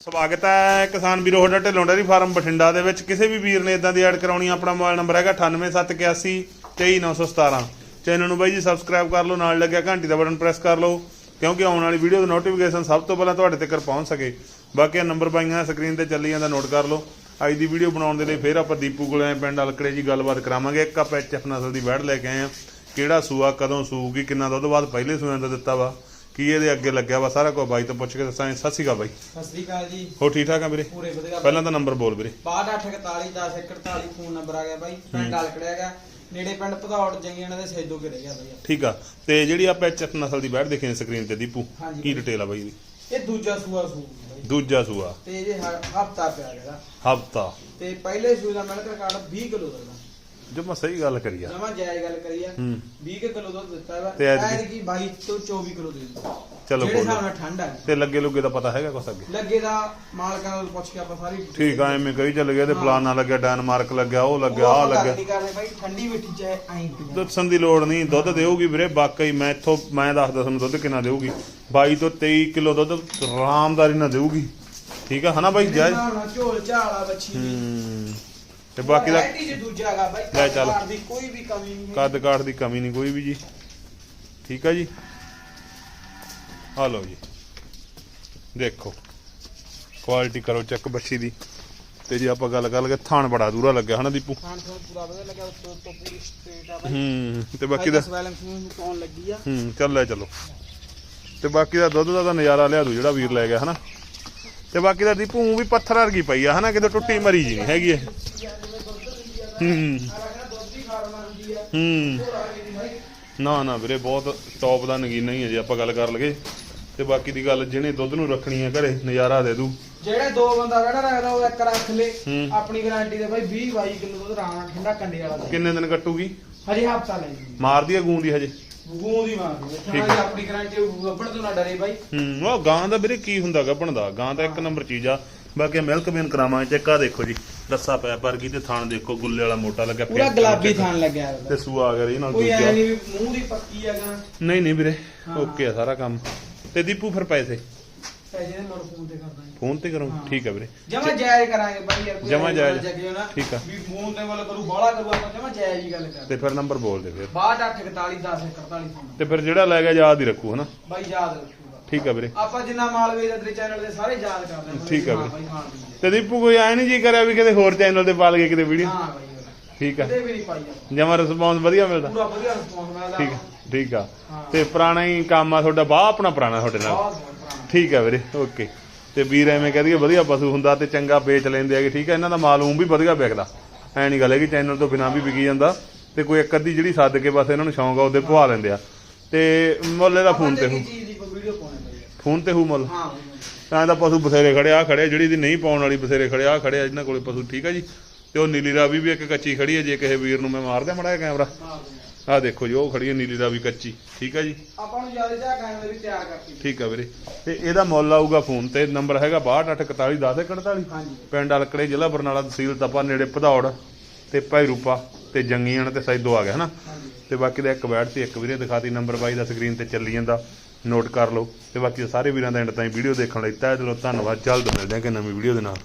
ਸਵਾਗਤ ਹੈ ਕਿਸਾਨ ਵੀਰੋ, ਤੁਹਾਡਾ ਢਿੱਲੋਂ ਡੇਅਰੀ ਫਾਰਮ ਬਠਿੰਡਾ ਦੇ ਵਿੱਚ। ਕਿਸੇ ਵੀ ਵੀਰ ਨੇ ਇਦਾਂ ਦੀ ਐਡ ਕਰਾਉਣੀ ਆਪਣਾ ਮੋਬਾਈਲ ਨੰਬਰ ਹੈਗਾ 98781 23917 ਚੈਨਲ ਨੂੰ ਬਾਈ ਜੀ ਸਬਸਕ੍ਰਾਈਬ ਕਰ ਲਓ, ਨਾਲ ਲੱਗਿਆ ਘੰਟੀ ਦਾ ਬਟਨ ਪ੍ਰੈਸ ਕਰ ਲਓ, ਕਿਉਂਕਿ ਆਉਣ ਵਾਲੀ ਵੀਡੀਓ ਦੀ ਨੋਟੀਫਿਕੇਸ਼ਨ ਸਭ ਤੋਂ ਪਹਿਲਾਂ ਤੁਹਾਡੇ ਤੱਕ ਪਹੁੰਚ ਸਕੇ। ਬਾਕੀ ਇਹ ਨੰਬਰ ਪਾਈਆਂ ਸਕਰੀਨ ਤੇ ਚੱਲੀ ਜਾਂਦਾ ਨੋਟ ਕਰ ਲਓ। ਅੱਜ ਦੀ ਵੀਡੀਓ ਬਣਾਉਣ ਦੇ ਲਈ ਫੇਰ ਆਪਾਂ ਦੀਪੂ ਕੋਲੇ ਆਏ, ਪਿੰਡ ਅਲਕੜੇ ਜੀ ਗੱਲਬਾਤ ਕਰਾਵਾਂਗੇ। ਇੱਕ ਆਪਾਂ ਐਚਐਫ ਨਸਲ ਦੀ ਵੈੜ ਲੈ ਕੇ ਆਏ ਆ। ਕਿਹੜਾ ਸੂਆ, ਕਦੋਂ ਸੂਗੀ ਕਿੰਨਾ ਦੁੱਧ ਬਾਅਦ ਪਹਿਲੇ ਸੂਆਂ ਦਾ ਦਿੱਤਾ ਵਾ। ਕੀ ਇਹਦੇ ਅੱਗੇ ਲੱਗਿਆ ਵਾ ਸਾਰਾ ਕੁਝ ਬਾਈ ਤੋਂ ਪੁੱਛ ਕੇ ਦੱਸਾਂਗੇ। ਸਤਿ ਸ਼੍ਰੀ ਅਕਾਲ ਬਾਈ। ਸਤਿ ਸ੍ਰੀ ਅਕਾਲ ਜੀ। ਹੋ ਠੀਕ ਠਾਕ ਆ ਵੀਰੇ? ਪੂਰੇ ਵਧੀਆ ਪਹਿਲਾਂ ਤਾਂ ਨੰਬਰ ਬੋਲ ਵੀਰੇ। 62411041 ਫੋਨ ਨੰਬਰ ਆ ਗਿਆ ਬਾਈ। ਪਿੰਡ ਅਲਕੜਿਆ ਹੈਗਾ ਨੇੜੇ ਪਿੰਡ ਭਦੌੜ ਜੰਗੀਆਂ ਦੇ ਸੈਦੋ ਕੇ ਰਹਿ ਗਿਆ ਬਾਈ। ਠੀਕ ਆ। ਤੇ ਜਿਹੜੀ ਆਪਾਂ ਐਚਐਫ ਨਸਲ ਦੀ ਬੈਠ ਦੇਖੀ ਸਕਰੀਨ ਤੇ ਦੀਪੂ। ਕੀ ਡਿਟੇਲ ਆ ਬਾਈ ਦੀ ਇਹ ਦੂਜਾ ਸੂਆ ਸੂ ਦੂਜਾ ਸੂਆ। ਤੇ ਇਹ ਹਫਤਾ ਪਿਆ ਹੈਗਾ ਹਫਤਾ। ਤੇ ਪਹਿਲੇ ਸੂ ਦਾ ਮਿਲਕ ਰਿਕਾਰਡ 20 ਕਿਲੋ ਦਾ ਜੋ ਮੈਂ ਸਹੀ ਗੱਲ ਕਰੀ ਆ। ਜਮਾ ਜਾਇਜ਼ ਗੱਲ ਕਰੀ ਆ। ਹੂੰ। 20 ਕਿਲੋ ਦੁੱਧ ਦਿੱਤਾ ਵਾ। ਤੇ ਐਤਕੀ? ਐਤਕੀ ਕੀ 22 ਤੋਂ 24 ਕਿਲੋ ਦੇ ਦਿੱਤਾ। ਚਲੋ ਜਿਹੜੇ। ਹਿਸਾਬ ਨਾਲ ਠੰਡ ਆ। ਤੇ ਲੱਗੇ ਲੁੱਗੇ ਦਾ ਪਤਾ ਹੈਗਾ ਕੁਛ ਅੱਗੇ? ਲੱਗੇ ਦਾ ਮਾਲਕਾਂ ਨੂੰ ਪੁੱਛ ਕੇ ਆਪਾਂ ਸਾਰੀ ਠੀਕ ਆ ਐਵੇਂ ਕਹੀ ਚੱਲ ਗਿਆ ਤੇ ਹਾਂ। ਫਲਾਨਾ ਲੱਗਿਆ ਡੈਨਮਾਰਕ ਲੱਗਿਆ ਉਹ ਲੱਗਿਆ ਉਹ ਆ ਆਪਾਂ ਗੱਲ ਲੱਗਿਆ ਨਹੀਂ ਕਰਦੇ ਬਾਈ ਠੰਡੀ ਮਿੱਠੀ ਚਾਹੇ ਐਂ ਪੀਣਾ ਦੱਸਣ ਦੀ ਲੋੜ ਨਹੀਂ ਦੁੱਧ ਦੇਊਗੀ ਵੀਰੇ ਵਾਕਈ ਮੈਂ ਇੱਥੋਂ ਮੈਂ ਦੱਸਦਾ ਤੁਹਾਨੂੰ ਦੁੱਧ ਕਿੰਨਾ ਦੇਊਗੀ। 22 ਤੋਂ 23 ਕਿਲੋ ਦੁੱਧ ਆਰਾਮਦਾਰੀ ਨਾਲ ਦੇਊਗੀ। ਠੀਕ ਆ ਹਨਾ ਬਾਈ ਜਾਇਜ਼? ਝੋਲ ਝਾਲਾ ਬੱਚੀ ਦੀ। ਹੂੰ। ਤੇ ਬਾਕੀ ਦਾ ਵੈਰਾਈਟੀ ਚ ਦੂਜਾ ਹੈਗਾ ਬਾਈ ਲੈ ਚੱਲ। ਘਰ ਦੀ ਕੋਈ ਵੀ ਕਮੀ ਨਹੀਂ ਹੈ। ਕੱਦ ਕਾਠ ਦੀ ਕਮੀ ਨਹੀਂ ਕੋਈ ਵੀ ਜੀ। ਠੀਕ ਆ ਜੀ? ਆ ਲਓ ਜੀ। ਦੇਖੋ ਕੁਆਲਿਟੀ ਕਰੋ ਚੈੱਕ ਬੱਚੀ ਦੀ। ਤੇ ਜੇ ਆਪਾਂ ਗੱਲ ਕਰ ਲਗੇ ਥਾਣ ਬੜਾ ਦੂਰਾ ਲੱਗਿਆ ਹਨਾ ਦੀਪੂ? ਖਾਣ ਤੋਂ ਪੂਰਾ ਵਧੀਆ ਲੱਗਿਆ ਉੱਤੋਂ ਤੋਂ ਪੂਰੀ ਸਟੇਟ ਆ ਬਾਈ। ਹੂੰ ਤੇ ਬਾਕੀ ਦਾ ਸਵੈਲਿੰਗ ਨੂੰ ਪਾਉਣ ਲੱਗੀ ਆ। ਹੂੰ ਚੱਲ ਲੈ ਚਲੋ। ਤੇ ਬਾਕੀ ਦਾ ਦੁੱਧ ਦਾ ਤਾਂ ਨਜ਼ਾਰਾ ਲਿਆ ਦੂ ਜਿਹੜਾ ਵੀਰ ਲੈ ਗਿਆ ਹਨਾ। ਤੇ ਬਾਕੀ ਦਾ ਦੀਪੂ ਊਂ ਵੀ ਪੱਥਰ ਵਰਗੀ ਪਈ ਆ ਹਨਾ? ਕਿਤੇ ਟੁੱਟੀ ਮਰੀ ਜੀ ਨਹੀਂ ਹੈਗੀ ਇਹ। ਹੂੰ। ਆ ਹੂੰ। ਨਾ ਨਾ ਵੀਰੇ ਬਹੁਤ ਟੌਪ ਦਾ ਨਗੀਨਾ ਹੀ ਹੈ ਜੇ ਆਪਾਂ ਗੱਲ ਕਰ ਲਗੇ ਤੇ ਬਾਕੀ ਦੀ ਗੱਲ ਜਿਹਨੇ ਦੁੱਧ ਨੂੰ ਰੱਖਣੀ ਹੈ ਘਰੇ ਨਜ਼ਾਰਾ ਦੇ ਦੂ। ਜਿਹੜੇ ਦੋ ਬੰਦਾ ਬੈਠਾ ਰੱਖਦਾ ਉਹ ਇੱਕ ਰੱਖ ਲੇ। ਹੂੰ। ਆਪਣੀ ਗਾਰੰਟੀ ਦੇ ਬਾਈ 20 22 ਕਿਲੋ ਦੁੱਧ ਆਰਾਮ ਨਾਲ ਠੰਡਾ ਕੰਡੇ ਵਾਲਾ ਦੇ। ਕਿੰਨੇ ਦਿਨ ਕੱਟੂਗੀ? ਹਜੇ ਹਫਤਾ ਲੈ ਜੀ ਮਾਰਦੀ ਹੈ ਗੂੰਦੀ ਹਜੇ? ਗੂੰ ਦੀ ਦੇ ਆਪਣੀ ਗਾਰੰਟੀ ਗੱਬੜ ਤੋਂ ਨਾ ਡਰੇ ਬਾਈ। ਹੂੰ ਉਹ ਗਾਂ ਦਾ ਵੀਰੇ ਕੀ ਹੁੰਦਾ ਗੱਭਣ ਦਾ ਗਾਂ ਤਾਂ ਇੱਕ ਨੰਬਰ ਚੀਜ਼ ਆ। ਬਾਕੀ ਮਿਲਕ ਬੀਨ ਕਰਾਵਾਂ ਚੈੱਕ ਆ ਦੇਖੋ ਜੀ। ਰੱਸਾ ਪੈ ਵਰਗੀ ਤੇ ਥਾਣ ਦੇਖੋ ਗੁੱਲੇ ਵਾਲਾ ਮੋਟਾ ਲੱਗਿਆ ਪੂਰਾ ਗੁਲਾਬੀ ਥਾਨ ਲੱਗਿਆ ਤੇ ਸੂਆ ਆ ਗਿਆ ਇਹ ਨਾਲ ਕੋਈ ਐ ਦੂਜਾ ਨਹੀਂ ਵੀ ਮੂੰਹ ਦੀ ਪੱਕੀ ਹੈਗਾ ਨਹੀਂ ਨਹੀਂ ਵੀਰੇ। ਓਕੇ ਆ ਸਾਰਾ ਕੰਮ। ਤੇ ਦੀਪੂ ਫਿਰ ਪੈਸੇ? ਪੈਸੇ ਦੇ ਮੋੜ ਫੋਨ ਤੇ ਫੋਨ ਤੇ ਕਰੂੰ ਹਾਂ। ਠੀਕ ਆ ਵੀਰੇ। ਜਮਾ ਜਾਇਜ਼ ਕਰਾਂਗੇ ਬਾਈ ਯਾਰ ਕੋਈ ਜਮਾਂ ਜਾਇਜ਼। ਜੱਗੇ ਨਾ ਠੀਕ ਆ। ਵੀ ਫੋਨ ਤੇ ਵਾਲਾ ਕਰੂ ਬਾਹਲਾ ਕਰੂ ਆਪਾਂ ਜਮਾ ਜਾਇਜ਼ ਹੀ ਗੱਲ ਤੇ ਕਰਦੇ ਫਿਰ ਨੰਬਰ ਬੋਲ ਦੇ ਫਿਰ। 6241 10 41 ਫੋਨ। ਤੇ ਫਿਰ ਜਿਹੜਾ ਲੈ ਗਿਆ ਯਾਦ ਹੀ ਰੱਖੂ ਹਨਾ? ਬਾਈ ਯਾਦ ਰੱਖੂਗਾ। ਠੀਕ ਆ ਵੀਰੇ। ਆਪਾਂ ਜਿੰਨਾ ਮਾਲ ਵੇਚਦੇ ਤੇਰੇ ਚੈਨਲ ਦੇ ਸਾਰੇ ਯਾਦ ਕਰਦੇ ਹਾਂ ਠੀਕ ਆ ਹਾਂ ਵੀਰੇ। ਬਾਈ ਮਾਲ ਵੇਚਦੇ। ਤੇ ਦੀਪੂ ਕੋਈ ਐ ਨਹੀਂ ਜੀ ਕਰਿਆ ਵੀ ਕਿਤੇ ਹੋਰ ਚੈਨਲ ਤੇ ਪਾ ਲਈਏ ਕਿਤੇ ਵੀਡੀਓ? ਹਾਂ ਬਾਈ ਹੋਰ। ਠੀਕ ਆ। ਕਿਤੇ ਵੀ ਨਹੀਂ ਪਾਈ ਆਪਾਂ। ਜਮਾ ਰਿਸਪੌਂਸ ਵਧੀਆ ਮਿਲਦਾ। ਪੂਰਾ ਵਧੀਆ ਰਿਸਪੌਂਸ ਮਿਲਦਾ। ਠੀਕ ਆ ਠੀਕ ਆ। ਹਾਂ। ਤੇ ਪੁਰਾਣਾ ਹੀ ਕੰਮ ਆ ਤੁਹਾਡਾ ਬਾਹ ਆਪਣਾ ਪੁਰਾਣਾ ਤੁਹਾਡੇ ਨਾਲ। ਬਹੁਤ। ਪੁਰਾਣਾ ਠੀਕ ਆ ਵੀਰੇ ਓਕੇ। ਤੇ ਵੀਰ ਐਵੇਂ ਕਹਦੀ ਵਧੀਆ ਪਸ਼ੂ ਹੁੰਦਾ ਤੇ ਚੰਗਾ ਵੇਚ ਲੈਂਦੇ ਆਗੇ ਠੀਕ ਆ? ਇਹਨਾਂ ਦਾ ਮਾਲ ਊਂ ਵੀ ਵਧੀਆ ਵਿਕਦਾ। ਐ ਨਹੀਂ ਗੱਲ ਹੈ ਕਿ ਚੈਨਲ ਤੋਂ ਬਿਨਾਂ ਵੀ ਵਿਕੀ ਜਾਂਦਾ। ਤੇ ਕੋਈ ਇੱਕ ਅੱਧੀ ਜਿਹੜੀ ਸੱਦ ਕੇ ਬਸ ਇਹਨਾਂ ਨੂੰ ਸ਼ੌਂਕ ਆ ਉਹਦੇ ਪਵਾ ਲੈਂਦੇ ਆ। ਤੇ ਮੁੱਲ ਇਹਦਾ ਫੋਨ ਤੇ ਹੂ। ਦੀ ਫੋਨ ਤੇ ਹੂ ਮੁੱਲ? ਹਾਂ। ਤਾਂ। ਇਹਦਾ ਪਸ਼ੂ ਬਥੇਰੇ ਖੜੇ ਆ ਖੜੇ ਜਿਹੜੀ ਦੀ ਨਹੀਂ ਪਾਉਣ ਵਾਲੀ ਬਥੇਰੇ ਖੜੇ ਆ ਖੜੇ ਆ ਜਿਹਨਾਂ ਕੋਲੇ ਪਸ਼ੂ ਠੀਕ ਆ ਜੀ? ਤੇ ਉਹ ਨੀਲੀ ਰਾਵੀ ਵੀ ਇੱਕ ਕੱਚੀ ਖੜੀ ਹੈ ਜੇ ਕਿਸੇ ਵੀਰ ਨੂੰ ਮੈਂ ਮਾਰ ਦਿਆਂ ਮੜਾ ਕੈਮਰਾ। ਆਹ ਦੇਖੋ ਜੀ ਉਹ ਖੜੀ ਹੈ ਨੀਲੀ ਰਾਵੀ ਕੱਚੀ। ਠੀਕ ਆ ਜੀ? ਆ। ਆਪਾਂ ਨੂੰ ਜ਼ਿਆਦਾ ਕਰਨ ਦੇ ਵੀ ਤਿਆਰ ਕਰਤੀ। ਠੀਕ ਆ ਵੀਰੇ। ਤੇ ਇਹਦਾ ਮੁੱਲ ਆਊਗਾ ਫੋਨ ਤੇ ਨੰਬਰ ਹੈਗਾ 6281411041 ਹਾਂਜੀ। ਪਿੰਡ ਅਲਕੜੇ ਜ਼ਿਲ੍ਹਾ ਬਰਨਾਲਾ ਤਹਿਸੀਲ ਤਪਾ ਨੇੜੇ ਭਦੌੜ ਤੇ ਭਾਈਰੂਪਾ ਤੇ ਜੰਗੀਆਂ ਤੇ ਸੈਦੋ ਆ ਗਿਆ ਹਨਾ? ਤੇ ਬਾਕੀ ਦਾ ਇੱਕ ਬੈਠ ਤੇ ਇੱਕ ਵੀਰੇ ਦਿਖਾਤੀ ਨੰਬਰ ਬਾਈ ਦਾ ਸਕਰੀਨ ਤੇ ਚੱਲੀ ਜਾਂਦਾ। ਨੋਟ ਕਰ ਲਓ। ਤੇ ਬਾਕੀ ਸਾਰੇ ਵੀਰਾਂ ਦਾ ਐਂਡ ਤਾਈਂ ਵੀਡੀਓ ਦੇਖਣ ਲਈ ਤਹਿ ਦਿਲੋਂ ਧੰਨਵਾਦ। ਜਲਦ ਮਿਲਦੇ ਹਾਂ ਕਿ ਨਵੀਂ ਵੀਡੀਓ ਦੇ ਨਾਲ।